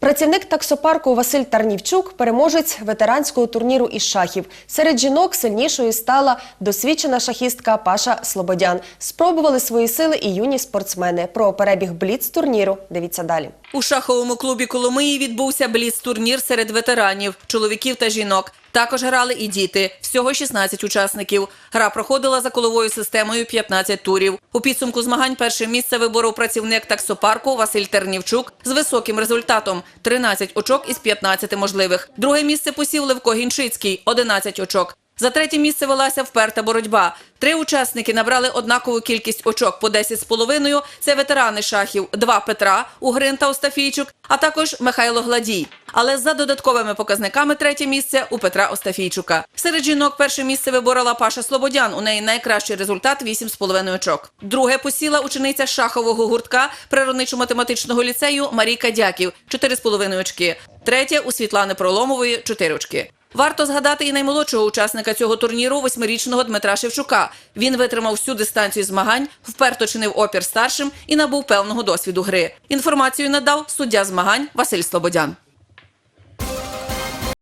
Працівник таксопарку Василь Тарнівчук переможець ветеранського турніру із шахів. Серед жінок сильнішою стала досвідчена шахістка Паша Слободян. Спробували свої сили і юні спортсмени. Про перебіг бліц турніру дивіться далі. У шаховому клубі Коломиї відбувся бліц-турнір серед ветеранів, чоловіків та жінок. Також грали і діти. Всього 16 учасників. Гра проходила за коловою системою 15 турів. У підсумку змагань перше місце виборов працівник таксопарку Василь Тернівчук з високим результатом – 13 очок із 15 можливих. Друге місце посів Левко Гінчицький – 11 очок. За третє місце велася вперта боротьба. Три учасники набрали однакову кількість очок по 10 з половиною. Це ветерани шахів два Петра Угрин та Остафійчук, а також Михайло Гладій. Але за додатковими показниками третє місце у Петра Остафійчука. Серед жінок перше місце виборола Паша Слободян. У неї найкращий результат 8,5 очок. Друге посіла учениця шахового гуртка природничо-математичного ліцею Марійка Дяків 4,5 очки. Третє у Світлани Проломової 4 очки. Варто згадати і наймолодшого учасника цього турніру, восьмирічного Дмитра Шевчука. Він витримав всю дистанцію змагань, вперто чинив опір старшим і набув певного досвіду гри. Інформацію надав суддя змагань Василь Слободян.